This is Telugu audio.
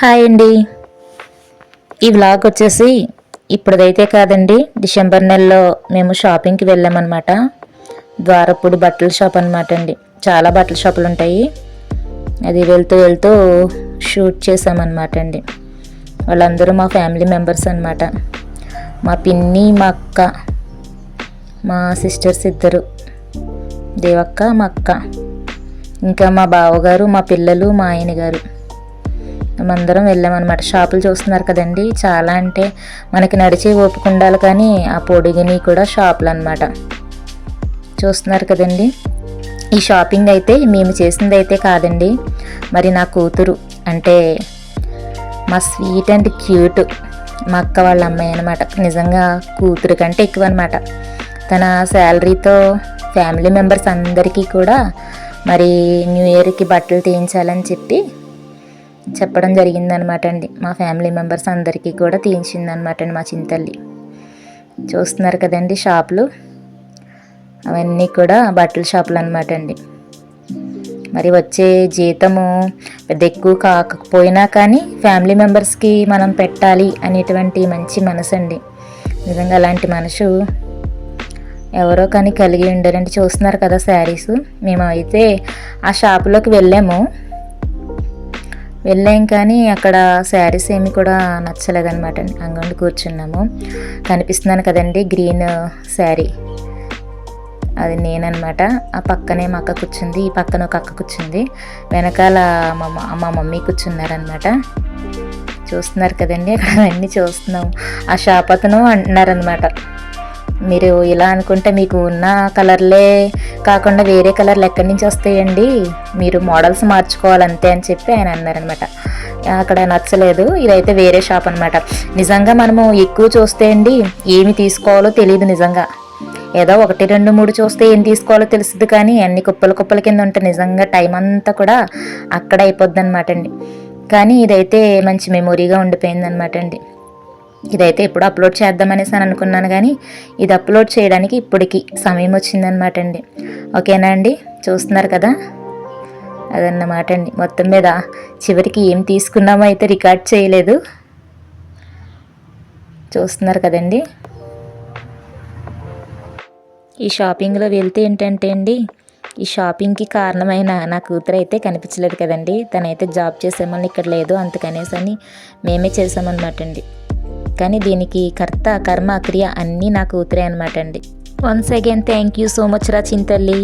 హాయ్ అండి. ఈ వ్లాగ్ వచ్చేసి ఇప్పుడుదైతే కాదండి. డిసెంబర్ నెలలో మేము షాపింగ్కి వెళ్ళామన్నమాట. ద్వారపూడి బట్టల షాప్ అనమాట అండి. చాలా బట్టల షాపులు ఉంటాయి. అది వెళ్తూ వెళ్తూ షూట్ చేసామన్నమాట అండి. వాళ్ళందరూ మా ఫ్యామిలీ మెంబర్స్ అనమాట మా పిన్ని మా అక్క మా సిస్టర్స్ ఇద్దరు దేవక్క మా అక్క ఇంకా మా బావగారు మా పిల్లలు మా ఆయన గారు మేమందరం వెళ్ళామన్నమాట. షాపులు చూస్తున్నారు కదండి. చాలా అంటే మనకి నడిచే ఓపిక ఉండాలి కానీ ఆ పొడిగిని కూడా షాపులు అనమాట చూస్తున్నారు కదండి. ఈ షాపింగ్ అయితే మేము చేసింది అయితే కాదండి. మరి నా కూతురు అంటే మా స్వీట్ అండ్ క్యూట్ మా అక్క వాళ్ళ అమ్మాయి అనమాట నిజంగా కూతురు కంటే ఎక్కువ అనమాట తన శాలరీతో ఫ్యామిలీ మెంబర్స్ అందరికీ కూడా మరి న్యూ ఇయర్కి బట్టలు తీయించాలని చెప్పి చెప్పడం జరిగిందనమాట అండి. మా ఫ్యామిలీ మెంబర్స్ అందరికీ కూడా తీయించిందనమాట అండి మా చింతల్లి. చూస్తున్నారు కదండి షాపులు. అవన్నీ కూడా బట్టల షాపులు అనమాట అండి. మరి వచ్చే జీతము పెద్ద ఎక్కువ కాకపోయినా కానీ ఫ్యామిలీ మెంబర్స్కి మనం పెట్టాలి అనేటువంటి మంచి మనసు అండి. నిజంగా అలాంటి మనసు ఎవరో కానీ కలిగి ఉండరండి. చూస్తున్నారు కదా శారీస్. మేము అయితే ఆ షాపులోకి వెళ్ళాము. వెళ్ళాం కానీ అక్కడ శారీస్ ఏమి కూడా నచ్చలేదన్నమాట. అంగండి కూర్చున్నాము. కనిపిస్తున్నాను కదండి గ్రీన్ శారీ. అది నేననమాట ఆ పక్కనే మా అక్క కూర్చుంది ఈ పక్కన ఒక అక్క కూర్చుంది. వెనకాల మా మా మమ్మీ కూర్చున్నారనమాట చూస్తున్నారు కదండి అక్కడ అవన్నీ చూస్తున్నాం. ఆ షాప్ అతను అంటున్నారనమాట మీరు ఇలా అనుకుంటే మీకు ఉన్న కలర్లే కాకుండా వేరే కలర్లు ఎక్కడి నుంచి వస్తాయండి? మీరు మోడల్స్ మార్చుకోవాలంతే అని చెప్పి ఆయన అన్నారనమాట అక్కడ నచ్చలేదు. ఇదైతే వేరే షాప్ అనమాట నిజంగా మనము ఎక్కువ చూస్తే అండి ఏమి తీసుకోవాలో తెలియదు నిజంగా. ఏదో ఒకటి రెండు మూడు చూస్తే ఏం తీసుకోవాలో తెలుస్తుంది కానీ అన్ని కుప్పల కుప్పల కింద ఉంటే నిజంగా టైం అంతా కూడా అక్కడ అయిపోద్ది అనమాట అండి. కానీ ఇదైతే మంచి మెమొరీగా ఉండిపోయింది అనమాట అండి. ఇదైతే ఎప్పుడు అప్లోడ్ చేద్దామనేసి అని అనుకున్నాను కానీ ఇది అప్లోడ్ చేయడానికి ఇప్పటికి సమయం వచ్చిందనమాట అండి. ఓకేనా అండి? చూస్తున్నారు కదా? అదన్నమాట అండి. మొత్తం మీద చివరికి ఏం తీసుకున్నామో అయితే రికార్డ్ చేయలేదు. చూస్తున్నారు కదండి? ఈ షాపింగ్లో వెళ్తే ఏంటంటే అండి ఈ షాపింగ్కి కారణమైన నా కూతురు అయితే కనిపించలేదు కదండి. తనైతే జాబ్ చేసేమని ఇక్కడ లేదు అందుకనేసి అని మేమే చేసామన్నమాట అండి. కానీ దీనికి కర్త కర్మ క్రియ అన్నీ నాకు కూతురే అనమాట అండి. Once again thank you so much రా చింతల్లి